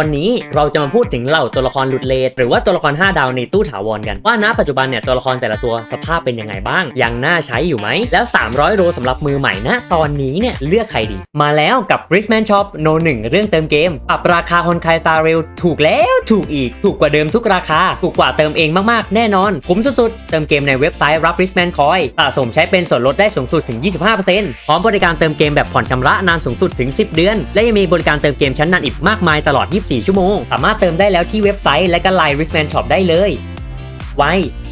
วันนี้เราจะมาพูดถึงเหล่าตัวละครหลุดเลทหรือว่าตัวละคร 5 ดาวในตู้ถาวรกัน ว่าณปัจจุบันเนี่ยตัวละครแต่ละตัวสภาพเป็นยังไงบ้าง ยังน่าใช้อยู่ไหม แล้ว 300โรสำหรับมือใหม่นะ ตอนนี้เนี่ยเลือกใครดี มาแล้วกับ r i s m a n Shop No 1เรื่องเติมเกมปรับราคาคอนคายสตาร์เรลถูกแล้วถูกอีก ถูกกว่าเดิมทุกราคา ถูกกว่าเติมเองมากๆ แน่นอนคุ้มสุดๆ เติมเกมในเว็บไซต์รับ r i s m a n Coin สะสมใช้เป็นส่วนลดได้สูงสุดถึง 25%พร้อมบริการเติมเกมแบบผ่อนชำระนานสูงสุดถึง 10 เดือน และยังมีบริการเติมเกมชั้นนานอีกมากมายตลอด24 ชั่วโมง สามารถเติมได้แล้วที่เว็บไซต์และก็ Line r i s m a n Shop ได้เลย ไว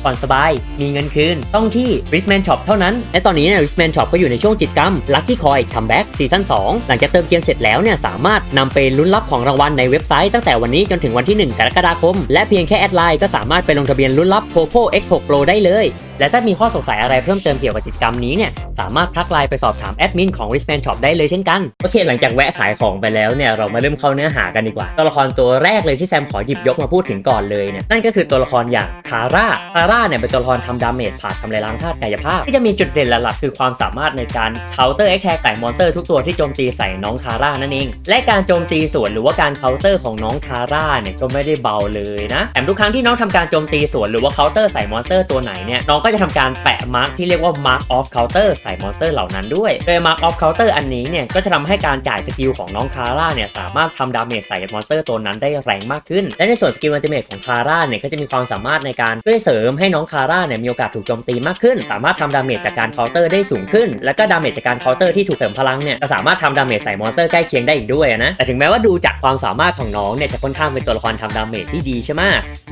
ผ่อนสบาย มีเงินคืน ต้องที่ r i s m a n Shop เท่านั้น และตอนนี้เนี่ย r i s m a n Shop ก็อยู่ในช่วงจิตกรรม Lucky Coin Comeback ซีซั่น2หลังจากเติมเกมเสร็จแล้วเนี่ยสามารถนำไปลุ้นรับของรางวัลในเว็บไซต์ตั้งแต่วันนี้จนถึงวันที่ 1 กรกฎาคม และเพียงแค่แอดไลน์ก็สามารถไปลงทะเบียนลุ้นรับ Poco X6 Pro ได้เลย และถ้ามีข้อสงสัยอะไรเพิ่มเติมเกี่ยวกับกิจกรรมนี้เนี่ยสามารถทักไลน์ไปสอบถามแอดมินของ r i s m a n Shop ได้เลยเช่นกัน โอเคหลังจากแวะขายของไปแล้วเนี่ยเรามาเริ่มเข้าเนื้อหากันดีกว่า ตัวละครตัวแรกเลยที่แซมขอหยิบยกมาพูดถึงก่อนเลยเนี่ยนั่นก็คือตัวละครอย่างคาร่าคาร่าเนี่ยเป็นตัวละครทำดาเมจผ่านทำลายล้างธาตุกายภาพ ที่จะมีจุดเด่นหลักๆคือความสามารถในการ counter attack ใส่มอนสเตอร์ทุกตัวที่โจมตีใส่น้องคาร่านั่นเอง และการโจมตีสวนหรือว่าการ counter ของน้องคาร่าเนี่ยก็ไม่ได้เบาเลยนะแถมทุกครั้งที่น้องทำการโจมตีสวนหรือว่า counter ใส่มอนสเตอร์ตัวไหนเนี่ยน้องก็จะทำการแปะมาร์กที่เรียกว่า mark of counter ใส่มอนสเตอร์เหล่านั้นด้วย โดย mark of counter อันนี้เนี่ยก็จะทำให้การจ่ายสกิลของน้องคาร่าเนี่ยสามารถทำดาเมจใส่มอนสเตอร์ตัวนั้นได้แรงมากขึ้น และในส่วนสกิลอัลติเมทของคาร่าเนี่ยก็จะมีความสามารถในการช่วยเสริมให้น้องคาร่าเนี่ยมีโอกาสถูกโจมตีมากขึ้น สามารถทำดาเมจจากการเคาน์เตอร์ได้สูงขึ้น แล้วก็ดาเมจจากการเคาน์เตอร์ที่ถูกเสริมพลังเนี่ยจะสามารถทำดาเมจใส่มอนสเตอร์ใกล้เคียงได้อีกด้วยนะแต่ถึงแม้ว่าดูจากความสามารถของน้องเนี่ยจะค่อนข้างเป็นตัวละครทำดาเมจที่ดีใช่ไหม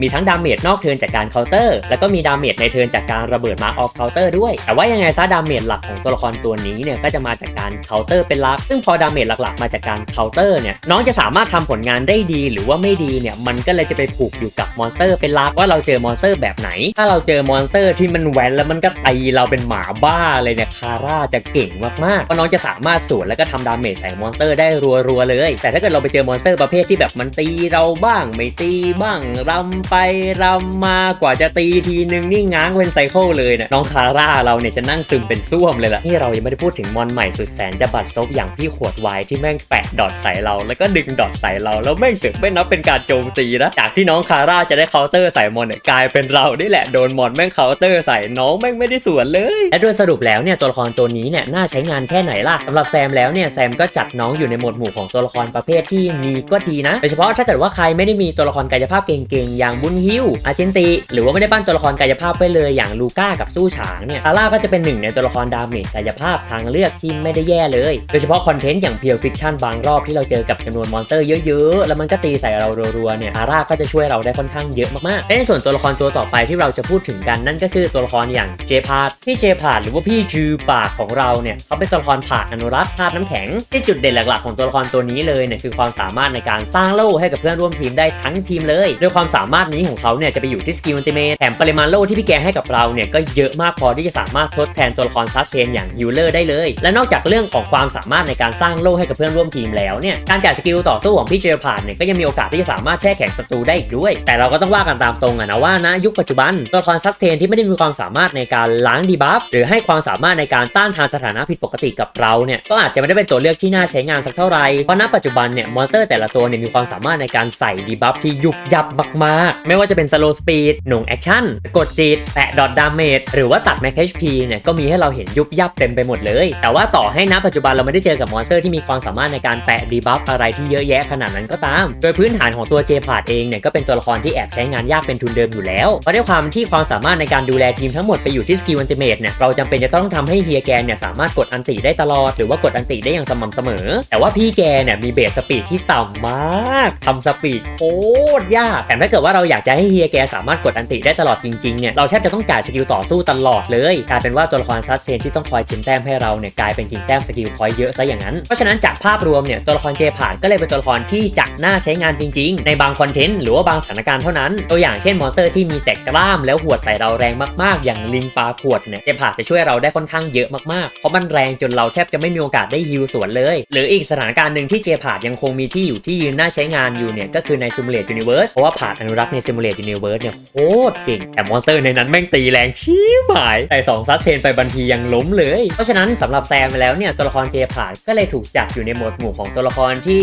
มีทั้งดาเมจนอกเทิร์นจากการเคาน์เตอร์แล้วก็มีดาเมจในเทิร์นจากการระเบิดมาร์กออฟเคาน์เตอร์ด้วย แต่ว่ายังไงซะดาเมจหลักของตัวละครตัวนี้เนี่ยก็จะมาจากการเคาน์เตอร์เป็นหลัก ซึ่งพอดาเมจหลักๆ มาจากการเคาน์เตอร์เนี่ยน้องจะสามารถทำผลงานได้ดี หรือว่าไม่ดีเนี่ยมันก็เลยจะไปผูกอยู่กับมอนสเตอร์เป็นหลักว่าเราเจอมอนสเตอร์แบบไหน ถ้าเราเจอมอนสเตอร์ที่มันแหวนแล้วมันก็ตีเราเป็นหมาบ้าเลยเนี่ยคาร่าจะเก่งมากๆเพราะน้องจะสามารถสวนแล้วก็ทำดาเมจใส่มอนสเตอร์ได้รัวๆเลย แต่ถ้าเกิดเราไปเจอมอนสเตอร์ประเภทที่แบบมันตีเราบ้างไม่ตีบ้างรำไปรำมากว่าจะตีทีนึงนี่ง้างเป็นไซเคิลเลยเนี่ยน้องคาร่าเราเนี่ยจะนั่งซึมเป็นส้วมเลยล่ะนี่เรายังไม่ได้พูดถึงมอนใหม่สุดแสนจะบัดซบอย่างพี่ขวดไวน์ที่แม่งแปะดอทใส่เราแล้วก็ดึงดอทใส่เราแล้วแม่งเสือกไม่นับเป็นการโจมตีนะจากที่น้องคาร่าจะได้เคาน์เตอร์ใส่มอนเนี่ยกลายเป็นเรานี่แหละโดนมอนแม่งเคาน์เตอร์ใส่น้องแม่งไม่ได้สวนเลยและโดยสรุปแล้วเนี่ยตัวละครตัวนี้เนี่ยน่าใช้งานแค่ไหนล่ะสำหรับแซมแล้วเนี่ยแซมก็จัดน้องอยู่ในหมวดหมู่ของตัวละครประเภทที่มีก็ดีนะโดยเฉพาะถ้าเกิดว่าใครไม่ได้มีตัวละครกายภาพเก่งๆอย่างบุญฮิวอาเจนติหรือว่าไม่ได้ปั้นตัวละครกายภาพไปเลยอย่างลูก้ากับสู้ฉางเนี่ยคาร่าก็จะเป็นหนึ่งในตัวละครดาเมจกายภาพทางเลือกที่ไม่ได้แย่เลย โดยเฉพาะคอนเทนต์อย่างเพียวฟิคชั่นบางรอบที่เราเจอกับจำนวนมอนสเตอร์เยอะๆ แล้วมันก็ตีใส่เรารัวๆเนี่ยคาร่าก็จะช่วยเราได้ค่อนข้างเยอะมากๆและในส่วนตัวละครตัวต่อไปที่เราจะพูดถึงกันนั่นก็คือตัวละครอย่างเจพาร์ดพี่เจพาร์ดหรือว่าพี่จูปากของเราเนี่ยเขาเป็นตัวละครผาดอนุรักษ์ธาตุน้ำแข็งที่จุดเด่นหลักๆของตัวละครตัวนี้เลยเนี่ยคือความสามารถในการสร้างโล่ให้กับเพื่อนร่วมทีมได้ทั้งทีมเลยโดยความสามารถนี้ของเขาเนี่ยจะไปอยู่ที่สกิลอัลติเมทแถมปริมาณโล่ที่พี่แกให้กับเราเนี่ยก็เยอะมากพอที่จะสามารถทดแทนตัวละครซัสเทนอย่างฮิลเลอร์ได้เลย และนอกจากเรื่องของความสามารถในการสร้างโล่ให้กับเพื่อนร่วมทีมแล้วเนี่ยการจ่ายสกิลต่อสู้ของพี่เจพาร์ดเนี่ยก็ยังมีโอกาสที่จะสามารถแช่แข็งศัตรูได้อีกด้วย แต่เราก็ต้องว่ากันตามตรงอะนะว่านะยุคปัจจุบันตัวละครซัสเทนที่ไม่ได้มีความสามารถในการล้างดีบัฟหรือให้ความสามารถในการต้านทานสถานะผิดปกติกับเราเนี่ยก็อาจจะไม่ได้เป็นตัวเลือกที่น่าใช้งานสักเท่าไหร่เพราะณปัจจุบันเนี่ยมอนสเตอร์แต่ละตัวเนี่ยมีความสามารถในการใส่ดีบัฟที่ยุบยับมากๆ ไม่ว่าจะเป็นสโลสปีดหน่วงแอคชั่นกดจิตแตะดอทดาเมจหรือว่าตัดแม็ก HP เนี่ยก็มีให้เราเห็นยุบยับเต็มไปหมดเลย แต่ว่าต่อให้ณปัจจุบันเราไม่ได้เจอกับมอนสเตอร์ที่มีความสามารถในการแตะดีบัฟอะไรที่เยอะแยะขนาดนั้นก็ตาม โดยพื้นฐานของตัวเจพาดเองเนี่ยก็เป็นตัวละครที่แอบใช้งานยากเป็นทุนเดิมอยู่แล้ว เพราะด้วยความที่ความสามารถในการดูแลทีมทั้งหมดไปอยู่ที่สกิลอันติเมทเนี่ยเราจำเป็นจะต้องทำให้เฮียแกนเนี่ยสามารถกดอันติได้ตลอด หรือว่ากดอันติได้อย่างสม่ำเสมอ แต่ว่าพี่แกเนี่ยมีเบสสปีดที่ต่ำมากทำสปีดโคตรยากแต่ถ้าเกิดว่าเราอยากจะให้เฮียแกสามารถกดอันติได้ตลอดจริงๆเนี่ยเราแทบจะต้องจ่ายสกิลต่อสู้ตลอดเลยกลายเป็นว่าตัวละครซัสเซนที่ต้องคอยชิมแต้มให้เราเนี่ยกลายเป็นชิงแต้มสกิลพอยต์เยอะซะอย่างนั้น เพราะฉะนั้นจากภาพรวมเนี่ยตัวละครเจผ่านก็เลยเป็นตัวละครที่จะน่าใช้งานจริง ๆ ในบางคอนเทนต์หรือว่าบางสถานการณ์เท่านั้น ตัวอย่างเช่นมอนสเตอร์ที่มีแต่กล้ามแล้วหวดใส่เราแรงมากๆ อย่างลิงปลาขวดเนี่ยเจผ่านจะช่วยเราได้ค่อนข้างเยอะมากๆ เพราะมันแรงจนเราแทบจะไม่มีโอกาสได้ฮิลสวนเลย หรืออีกสถานการณ์หนึ่งที่เจผ่านยังคงมีที่อยู่ที่ยืนน่าใช้งานอยู่เนี่ยก็คือในซิมูเลตยูนิเวิร์สเพราะว่าผ่านอนุรักษ์ในซิมูเลตยูนิเวิร์สเนี่ยโคตรเก่งแต่มอนสเตอร์ในนั้นแม่งตีแรงชิบหมายแต่สองซัสเทนไปบันทียังล้มเลย เพราะฉะนั้นสำหรับแซมไปแล้วเนี่ยตัวละครเจผ่านก็เลยถูกจัดอยู่ในหมวดหมู่ของตัวละครที่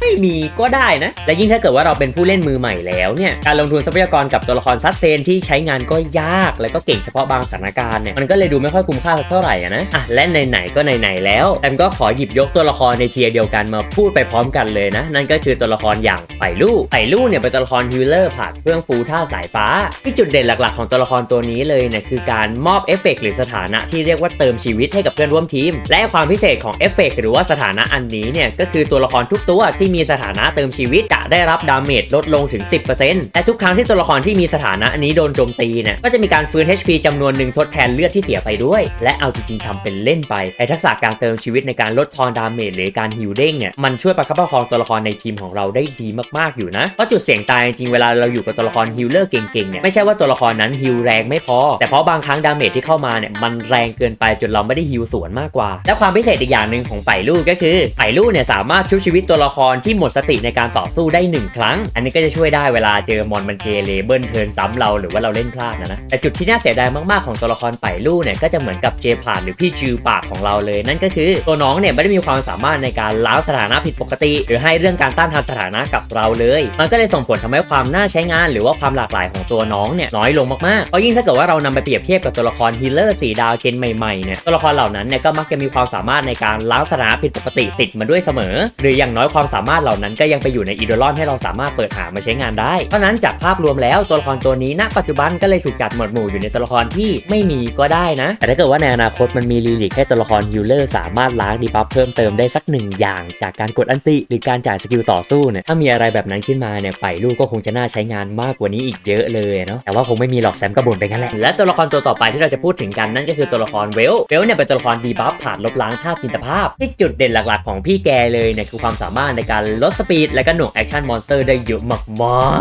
ไม่มีก็ได้นะ และยิ่งถ้าเกิดว่าเราเป็นผู้เล่นมือใหม่แล้วเนี่ยการลงทุนทรัพยากรกับตัวละครซัสเทนที่ใช้งานก็ยาก และก็เก่งเฉพาะบางสถานการณ์เนี่ยมันก็เลยดูไม่ค่อยคุ้มค่าสักเท่าไหร่นะอะและไหนๆก็ไหนๆแล้วแซมก็ขอหยิบยกตัวละครในเทียเดียวกันมาพูดไปพร้อมกันเลยนะ นั่นก็คือตัวละครอย่างไผ่ลู่ไผ่ลู่เนี่ยเป็นตัวละครฮิลเลอร์ผ่านเครื่องฟูท่าสายฟ้าที่จุดเด่นหลักๆของตัวละครตัวนี้เลยเนี่ยคือการมอบเอฟเฟกต์หรือสถานะที่เรียกว่าเติมชีวิตให้กับเพื่อนร่วมทีม และความพิเศษของเอฟเฟกต์หรือว่าสถานะอันนี้เนี่ยก็คือตัวละครทุกตัวที่มีสถานะเติมชีวิตจะได้รับดาเมจลดลงถึง 10%และทุกครั้งที่ตัวละครที่มีสถานะอันนี้โดนโจมตีเนี่ยก็จะมีการฟื้น HP จำนวนหนึ่งทดแทนเลือดที่เสียไปด้วย และเอาจริงๆทำเป็นเล่นไปไอทักษะการเติมชีวิตในการลดทอนดาเมจหรือการฮิลเด้งเนี่ยมันช่วยประคับประคองตัวละครในทีมของเราได้ดีมากๆอยู่นะเพราะจุดเสี่ยงตายจริงเวลาเราอยู่กับตัวละครฮิลเลอร์เก่งๆเนี่ยไม่ใช่ว่าตัวละครนั้นฮิลแรงไม่พอแต่เพราะบางครั้งดาเมจที่เข้ามาเนี่ยมันแรงเกินไปจนเราไม่ได้ฮิลสวนมากกว่า และความพิเศษอีกอย่างหนึ่งของไผ่ลู่ก็คือไผ่ลู่เนี่ยสามารถชุบชีวิตตัวละครที่หมดสติในการต่อสู้ได้หนึ่งครั้ง อันนี้ก็จะช่วยได้เวลาเจอมอนมันเกเรเบิลเทิร์นซ้ำเราหรือว่าเราเล่นพลาดนะนะแต่จุดที่น่าเสียดายมากๆของตัวละครไผ่ลู่เนี่ยก็จะเหมือนกับเจพาดหรือพี่จือปากของเราเลย นั่นก็คือตัวน้องเนี่ยไม่ได้มีความสามารถในการล้าสถานะผิดปกติ หรือให้เรื่องการต้านทานสถานะกับเราเลย มันก็เลยส่งผลทำให้ความน่าใช้งาน หรือว่าความหลากหลายของตัวน้องเนี่ยน้อยลงมากๆเพราะยิ่งถ้าเกิดว่าเรานำไปเปรียบเทียบกับตัวละครฮีเลอร์สีดาวเจนใหม่ๆเนี่ยตัวละครเหล่านั้นเนี่ยก็มักจะมีความสามารถในการล้างสถานะผิดปกติติดมาด้วยเสมอ หรืออย่างน้อยความสามารถเหล่านั้นก็ยังไปอยู่ในอีโดลอนให้เราสามารถเปิดหามาใช้งานได้ เพราะนั้นจากภาพรวมแล้วตัวละครตัวนี้ณปัจจุบันก็เลยถูกจัดหมวดหมู่อยู่ในตัวละครที่ไม่มีก็ได้นะ แต่ถ้าเกิดว่าในอนาคตมันมีลีลิกให้ตัวละครฮิลเลอร์สามารถล้างดีบัฟเพิ่มเติมได้สักหนึ่งอย่าง จากการกดอันติหรือการจ่ายสกิลต่อสู้เนี่ยถ้ามีอะไรแบบนั้นขึ้นมาเนี่ยไปลูกก็คงจะน่าใช้งานมากกว่านี้อีกเยอะเลยเนาะแต่ว่าคงไม่มีหรอกแซมก็บ่นไปงั้นแหละและตัวละครตัวต่อไปที่เราจะพูดถึงกันนั่นก็คือตัวละครเวล เวลเนี่ยเป็นตัวละครดีบัฟผ่านลบล้างธาจินตภาพ ที่จุดเด่นหลักๆของพี่แกเลยเนี่ยคือความสามารถในการลดสปีดและก็หน่วงแอคชั่นมอนสเตอร์ได้เยอะมา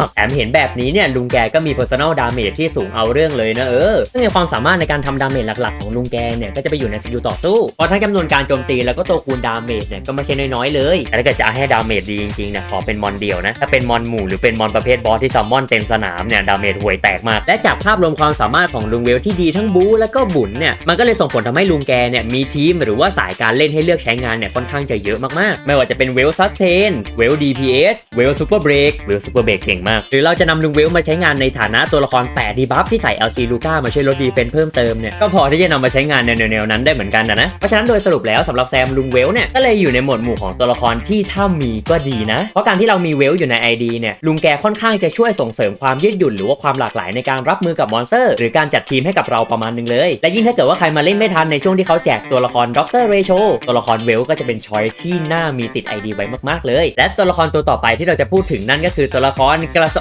กๆแถมเห็นแบบนี้เนี่ยลุงแกก็มี personal damage ที่สูงเอาเรื่องเลยนะเออซึ่งในความสามารถในการทำดาเมจหลักๆของลุงแกเนี่ยก็จะไปอยู่ในสกิลต่อสู้เพราะทั้งจำนวนการโจมตีแล้วก็ตัวคูณดาเมจเนี่ยก็ไม่ใช่น้อยๆเลยแต่ถ้าเกิดจะให้ดาเมจดีจริงๆเนี่ยขอเป็นมอนเดียวนะถ้าเป็นมอนหมู่หรือเป็นมอนประเภทบอสที่ซัมมอนเต็มสนามเนี่ยดาเมจห่วยแตกมากและจากภาพรวมความสามารถของลุงเวลที่ดีทั้งบูแล้วก็บุญเนี่ยมันก็เลยส่งผลทำให้ลุงแกเนี่ยมีทีมหรือว่าสายการเล่นให้เลือกใช้งานเนี่ยค่อนข้างจะเยอะมากๆ ไม่ว่าจะเป็นเวลซัสเทนเวล DPS เวลซูเปอร์เบรกเวลซูเปอร์เบรกเก่งมาก หรือเราจะนำลุงเวลมาใช้งานในฐานะตัวละคร8ดีบัฟที่ใส่ LC ลูก้ามาช่วยลดดีเฟนเพิ่มเติมเนี่ยก็พอที่จะนำมาใช้งานในแนวๆนั้นได้เหมือนกันนะนะเพราะฉะนั้นโดยสรุปแล้วสำหรับแซมลุงเวลเนี่ยก็เลยอยู่ในหมวดหมู่ของตัวละครที่ถ้ามีก็ดีนะ เพราะการที่เรามีเวลอยู่ใน ID เนี่ยลุงแกค่อนข้างจะช่วยส่งเสริมความยืดหยุ่นหรือว่าความหลากหลายในการรับมือกับมอนสเตอร์หรือการจัดทีมให้กับเราประมาณหนึงเลย และยิ่งถ้าเกิดว่าใครมาเล่นไม่ทันในช่วงที่เขาแจกตัวละครด็อกเตอร์เรโชตัวละครเวลก็จะเป็นช้อยที่น่ามีติด ID ไว้มากๆเลย และตัวละครตัวต่อไปที่เราจะพูดถึงนั่นก็คือตัวละครกระส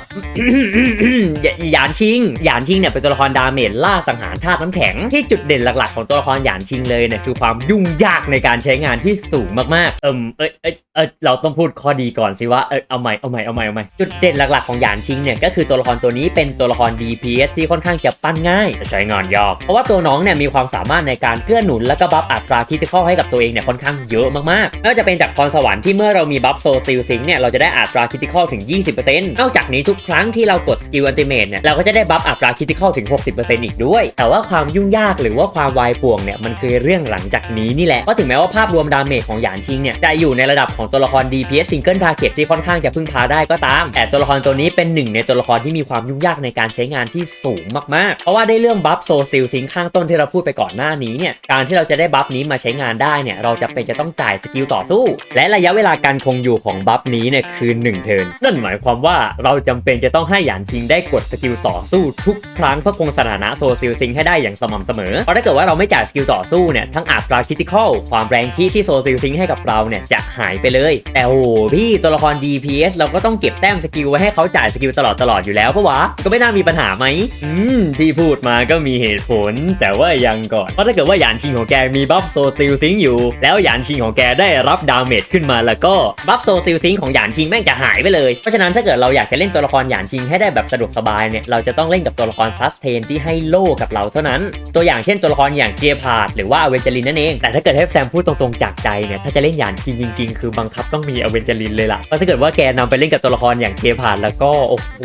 หยหยานชิงหยานชิงเนี่ยเป็นตัวละครดาเมจล่าสังหารธาตุน้ำแข็งที่จุดเด่นหลักๆ ของตัวละครหยานชิงเลยเนี่ยคือความยุ่งยากในการใช้งานที่สูงมากๆ เอิมเอ้ยเอ้ยเอยเราต้องพูดข้อดีก่อนสิว่าเออเอาใหม่เอาใหม่เอาใหม่เอาใหม่จุดเด่นหลักๆของหยานชิงเนี่ยก็คือตัวละครตัวนี้เป็นตัวละคร DPS ที่ค่อนข้างจะปันง่ายแต่ใช้งานยาก เพราะว่าตัวน้องเนี่ยมีความสามารถในการเกื้อหนุนและก็บัฟอัตราคิติคอลให้กับตัวเองเนี่ยค่อนข้างเยอะมากๆไม่าจะเป็นจากพรสวรรค์ที่เมื่อเรามีบัฟโซซิลซิงเนี่ยเราจะได้อัตราคิติคอลถึง 20%นอกจากนี้ทุกครั้งที่เรากดสกิลอันติเมตเนี่ยเราก็จะได้บัฟอัตราคิติคอลถึง 60%อีกด้วย แต่ว่าความยุ่งยากหรือว่าความวายป่วงเนี่ยมันคือเรื่องหลังจากนี้นี่แหละเพราถึงแม้ว่าภาพรวมดาเมจของหยานชิงเนี่ยจะอยู่ในระดับของตัวละคร DPS Single Target ที่ค่อนข้างจะพึ่งพาได้ก็ตาม แต่ตัวละครตัวนี้เป็นหนึ่งในตัวละครที่มีความยุ่งยากในการใช้งานที่สูงมากเพราะว่าได้เรื่องบัฟโซซิลซิงข้างต้นที่เราพูดไปก่อนหน้านี้เนี่ยการที่เราจะได้บัฟนี้มาใช้งานได้เนี่ยเราจะเป็นจะต้องจ่ายสกิลต่อสู้ และระยะเวลาการคงอยู่ของบัฟนี้เนี่ยคือ 1 เทิร์นนั่นหมายความว่าเราจำเป็นจะต้องให้หยานชิงได้กดสกิลต่อสู้ทุกครั้งเพื่อคงสถานะโซซิลซิงให้ได้อย่างสม่ำเสมอเพราะถ้าเกิดว่าเราไม่จ่ายสกิลต่อสู้เนี่ยทั้งอัตราคิติคอลความแรงที่ที่โซซิลซิงให้กับเราเนี่ยจะหายไปเลยแต่โอ้โหพี่ตัวละคร DPS เราก็ต้องเก็บแต้มสกิลไว้ให้เขาจ่ายสกิลตลอดตลอดอยู่แล้วปะวะก็ไม่น่ามีปัญหาไหมอืมทีพูดมาก็มีเหตุผล แต่ว่ายังก่อน เพราะถ้าเกิดว่าหยานชิงของแกมีบัฟโซซิลซิงอยู่ แล้วหยานชิงของแกได้รับดาเมจขึ้นมาแล้วก็บัฟโซซิลซิงของหยานชิงแม่งจะหายไปเลย เพราะฉะนั้นถ้าเกิดเราอยากจะเล่นตัวละครหยานชิงให้ได้แบบสะดวกสบายเนี่ยเราจะต้องเล่นกับตัวละครซัสเทนที่ให้โล่กับเราเท่านั้น ตัวอย่างเช่นตัวละครอย่างเจียพาดหรือว่าอเวนเจลินนั่นเอง แต่ถ้าเกิดให้แซมพูดตรงๆจากใจเนี่ยถ้าจะเล่นหยานชิงจริง ๆ คือบังคับต้องมีอเวนเจลินเลยล่ะเพราะถ้าเกิดว่าแกนำไปเล่นกับตัวละครอย่างเจพาดแล้วก็โอ้โห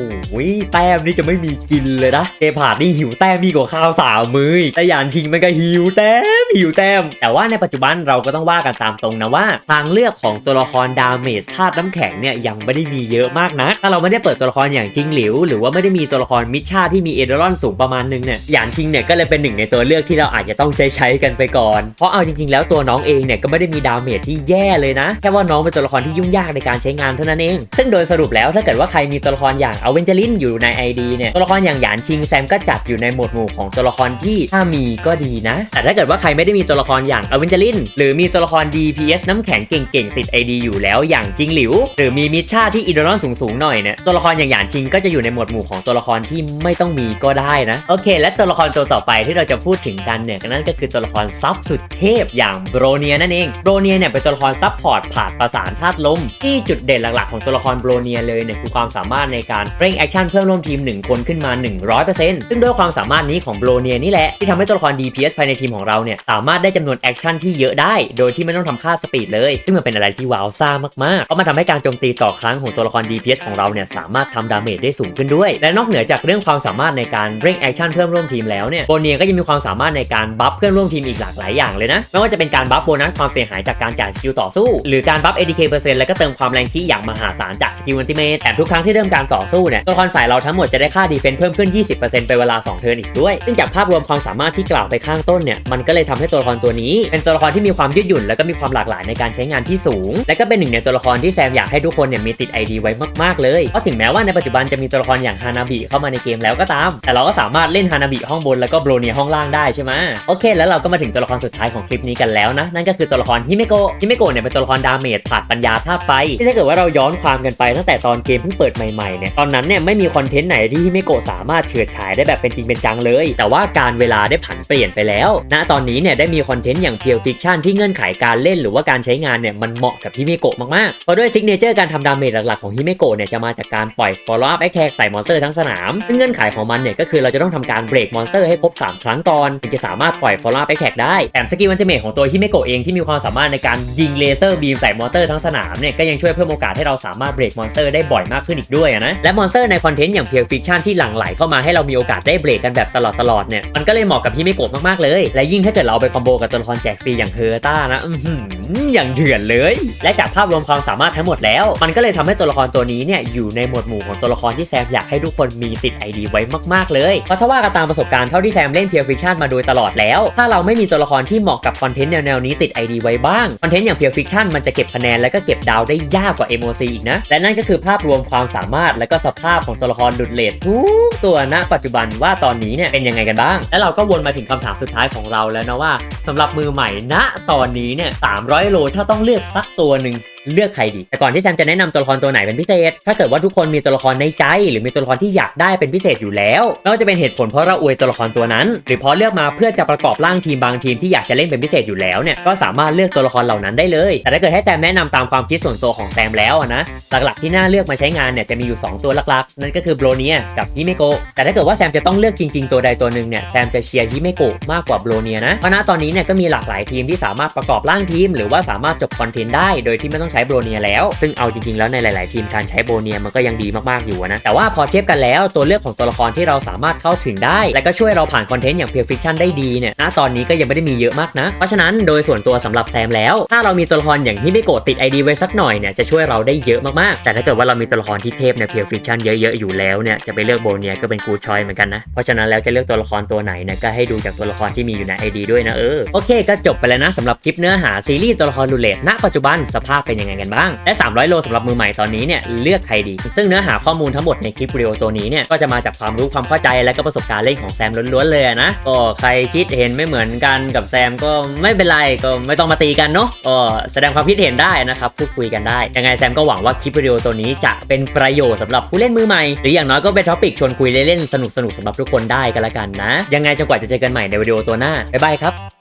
แต้มนี่จะไม่มีกินเลยนะเจพาดนี่หิวแต้มมีกว่าข้าวสามมืออีกแต่หยานชิงมันก็หิวแต้มหิวแต้ม แต่ว่าในปัจจุบันเราก็ต้องว่ากันตามตรงนะว่า ทางเลือกของตัวละครดาเมจธาตุน้ำแข็งเนี่ยยังไม่ได้มีเยอะมากนะถ้าเราไม่ได้เปิดตัวละครอย่างจริงหลิว หรือว่าไม่ได้มีตัวละครมิชชั่นที่มีเอเดรอนสูงประมาณนึงเนี่ยหยานชิงเนี่ยก็เลยเป็นหนึ่งในตัวเลือกที่เราอาจจะต้องใช้ใช้กันไปก่อน เพราะเอาจริง ๆ แล้วตัวน้องเองเนี่ยก็ไม่ได้มีดาเมจที่แย่เลยนะ แค่ว่าน้องเป็นตัวละครที่ยุ่งยากในการใช้งานเท่านั้นเอง ซึ่งโดยสรุปแล้วถ้าเกิดว่าใครมีตัวละครอย่างอเวนเจลินอยู่ใน ID เนี่ยตัวละครอย่างหยานชิงแซมก็จัดอยู่ในหมวดหมู่ของตัวละครที่ถ้ามีก็ดีนะ แต่ถ้าเกิดว่าใครไม่ได้มีตัวละครอย่างอเวนเจลินหรือมีตัวละคร DPS น้ำแข็งเก่งๆติด ID อยู่แล้วอย่างจริงหลิว หรือมีมิชชั่นที่อีโดรอนสูงๆหน่อยเนี่ยตัวละครอย่างหยานชิงก็จะอยู่ในหมวดหมู่ของตัวละครที่ไม่ต้องมีก็ได้นะโอเค และตัวละครตัวต่อไปที่เราจะพูดถึงกันเนี่ยนั่นก็คือตัวละครซับสุดเทพอย่างโบรเนียนั่นเองโบรเนียเนี่ยเป็นตัวละครซับพอร์ตผ่านประสานธาตุลม ที่จุดเด่นหลักๆของตัวละครโบรเนียเลยเนี่ยคือความสามารถในการเร่งแอคชั่นเพื่อนร่วมทีม 1 คนขึ้นมา 100%ซึ่งด้วยความสามารถนี้ของโบรเนียนี่แหละ ที่ทำให้ตัวละคร DPS ภายในทีมของเราเนี่ยสามารถได้จำนวนแอคชั่นที่เยอะได้ โดยที่ไม่ต้องทำค่าสปีดเลย ซึ่งมันเป็นอะไรที่ว้าวซ่ามากๆเพราะมันทำให้การโจมตีต่อครั้งของตัวละคร DPS ของเราเนี่ยสามารถทำดาเมจได้สูงขึ้นด้วย และนอกเหนือจากเรื่องความสามารถในการเร่งแอคชั่นเพื่อนร่วมทีมแล้วเนี่ยโบรเนียก็ยังมีความสามารถในการบัฟเพื่อนร่วมทีมอีกหลากหลายอย่างเลยนะไม่ว่าจะเป็นการบัฟโบนัสความเสียหายจากการจ่ายสกิลต่อสู้ หรือการบัฟ ADK เปอร์เซ็นต์แล้วก็เติมความแรงชี้อย่างมหาศาลจากสกิลอันติเมทแถมทุกครั้งที่เริ่มการต่อสู้เนี่ยตัวละครฝ่ายเราทั้งหมดจะได้ค่าดีเฟนส์เพิ่มขึ้น 20%เป็นเวลา2 เทิร์นอีกด้วยซึ่งจากภาพรวมความสามารถที่กล่าวไปข้างต้นเนี่ยมันก็เลยทำให้ตัวละครตัวนี้ เป็นตัวละครที่มีความยืดหยุ่นแล้วก็มีความหลากหลายในการใช้งานที่สูง และก็เป็นหนึ่งในตัวละครที่แซมอยากให้ทุกคนเนี่ยมีติด ID ไว้มากๆเลยเพราะถึงแม้ว่าในปัจจุบันจะมีตัวละครอย่างฮานาบิเข้ามาในเกมแล้วก็ตาม แต่เราก็สามารถเล่นฮานาบิห้องบนแล้วก็โบรเนียห้องล่างได้ใช่ไหมโอเค แล้วเราก็มาถึงตัวละครสุดท้ายของคลิปนี้กันแล้วนะนั่นก็คือตัวละครฮิเมโกะฮิเมโกะเนี่ยเป็นตัวละครดาเมจผ่านปัญญาธาตุไฟที่ถ้าเกิดว่าเราย้อนความกันไปตั้งแต่ตอนเกมเพิ่งเปิดใหม่ๆเนี่ยตอนนั้นเนี่ยไม่มีคอนเทนต์ไหนที่ฮิเมโกะสามารถเฉิดฉายได้แบบเป็นจริงเป็นจังเลย แต่ว่าการเวลาได้ผันเปลี่ยนไปแล้ว ณ ตอนนี้เนี่ยได้มีคอนเทนต์อย่างเพียวฟิกชันที่เงื่อนไขการเล่นหรือว่าการใช้งานเนี่ยมันเหมาะกับฮิเมโกะมากๆ เพราะด้วยซิกเนเจอร์การทำดาเมจหลักๆของฮิเมโกะเนี่ยจะมาจากการปล่อย follow up attack ใส่มอนสเตอร์ทั้งสนามซึ่งเงื่อนไขของมันเนี่ยก็คือเราจะต้องทำการเบรกมอนสเตอร์ให้ครบ3 ครั้งก่อนถึงจะสามารถปล่อย follow up attack ได้แถมสกิลอันติเมทของตัวฮิเมโกะเองที่มีความสามารถในการยิงเลเซอร์บีมใส่มอนสเตอร์ทั้งสนามเนี่ยก็ยังช่วยเพิ่มโอกาสให้เราสามารถเบรกมอนสเตอร์ได้บ่อยมากขึ้นอีกด้วยนะและมอนสเตอร์ในคอนเทนต์อย่างเพียวฟิกชันที่หลั่งไหลเข้ามาให้เรามีโอกาสได้เบรกกันแบบตลอดๆเนี่ยมันก็เลยเหมาะกับฮิเมโกะมากๆเลย และยิ่งถ้าเกิดเราไปคอมโบกับตัวละครแจกฟรีอย่างเฮอร์ต้านะอย่างเถื่อนเลย และจากภาพรวมความสามารถทั้งหมดแล้ว มันก็เลยทำให้ตัวละครตัวนี้เนี่ยอยู่ในหมวดหมู่ของตัวละครที่แซมอยากให้ทุกคนมีติด ID ไว้มากๆเลยเพราะถ้าว่ากันตามประสบการณ์เท่าที่แซมเล่นเพียวฟิกชันมาโดยตลอดแล้ว ถ้าเราไม่มีตัวละครที่เหมาะกับคอนเทนต์แนวๆนี้ติด ID ไว้บ้างคอนเทนต์อย่างเพียวฟิกชันมันจะเก็บคะแนนและก็เก็บดาวได้ยากกว่า MOC อีกนะและนั่นก็คือภาพรวมความสามารถและก็สภาพของตัวละครดุดเลดทุกตัวณปัจจุบันว่าตอนนี้เนี่ยเป็นยังไงกันบ้าง และเราก็วนมาถึงคำถามสุดท้ายของเราแล้วนะว่าสำหรับมือใหม่ณตอนนี้เนี่ย300 โลถ้าต้องเลือกสักตัวหนึ่ง เลือกใครดี แต่ก่อนที่แซมจะแนะนำตัวละครตัวไหนเป็นพิเศษ ถ้าเกิดว่าทุกคนมีตัวละครในใจ หรือมีตัวละครที่อยากได้เป็นพิเศษอยู่แล้วไม่ว่าจะเป็นเหตุผลเพราะเราอวยตัวละครตัวนั้น หรือเพราะเลือกมาเพื่อจะประกอบร่างทีมบางทีมที่อยากจะเล่นเป็นพิเศษอยู่แล้วเนี่ยก็สามารถเลือกตัวละครเหล่านั้นได้เลย แต่ถ้าเกิดให้แซมแนะนำตามความคิดส่วนตัวของแซมแล้วนะหลักๆที่น่าเลือกมาใช้งานเนี่ยจะมีอยู่ 2 ตัวหลักๆ นั่นก็คือโบรเนียกับฮิเมโกะแต่ถ้าเกิดว่าแซมจะต้องเลือกจริงๆตัวใดตัวหนึ่งเนี่ยแซมจะเชียร์ฮิเมโกมากกว่าโบรเนียนะเพราะณตอนนี้เนี่ยก็มีหลากหลายทีมที่สามารถประกอบร่างทีม หรือว่าสามารถจบคอนเทนต์ได้โดยที่ไม่ต้องใช้โบรเนียแล้ว ซึ่งเอาจริงๆแล้วในหลาย ๆ ทีมการใช้โบเนียมันก็ยังดีมากๆอยู่นะแต่ว่าพอเทียบกันแล้วตัวเลือกของตัวละครที่เราสามารถเข้าถึงได้ และก็ช่วยเราผ่านคอนเทนต์อย่างเพียวฟิคชันได้ดีเนี่ยณตอนนี้ก็ยังไม่ได้มีเยอะมากนะ เพราะฉะนั้นโดยส่วนตัวสำหรับแซมแล้ว ถ้าเรามีตัวละครอย่างฮิเมโกติด ID ไว้สักหน่อยเนี่ยจะช่วยเราได้เยอะมากๆ แต่ถ้าเกิดว่าเรามีตัวละครที่เทพในเพียวฟิคชันเยอะๆอยู่แล้วเนี่ยจะไปเลือกโบเนียก็เป็นกูชอยเหมือนกันนะเพราะฉะนั้นแล้วจะเลือกตัวละครตัวไหนเนี่ยก็ให้ดูจากตัวละครที่มีอยู่ใน ID ด้วยนะเออโอเคก็จบไปแล้วนะสำหรับคลิปเนื้อหาซีรีส์ตัวละครลูเลตณปัจจุบันสภาพเป็นยังไงกันบ้าง และ 300 โลสำหรับมือใหม่ตอนนี้เนี่ยเลือกใครดี ซึ่งเนื้อหาข้อมูลทั้งหมดในคลิปวิดีโอตัวนี้เนี่ยก็จะมาจากความรู้ความเข้าใจและก็ประสบการณ์เล่นของแซมล้วนๆเลยนะก็ใครคิดเห็นไม่เหมือนกันกับแซมก็ไม่เป็นไรก็ไม่ต้องมาตีกันเนาะก็แสดงความคิดเห็นได้นะครับพูดคุยกันได้ยังไงแซมก็หวังว่าคลิปวิดีโอตัวนี้จะเป็นประโยชน์สำหรับผู้เล่นมือใหม่หรืออย่างน้อยก็เป็นท็อปิกชวนคุยเล่นๆสนุกๆสำหรับทุกคนได้กันละกันนะ ยังไงจนกว่าจะเจอกันใหม่ในวิดีโอตัวหน้าบ๊ายบายครับ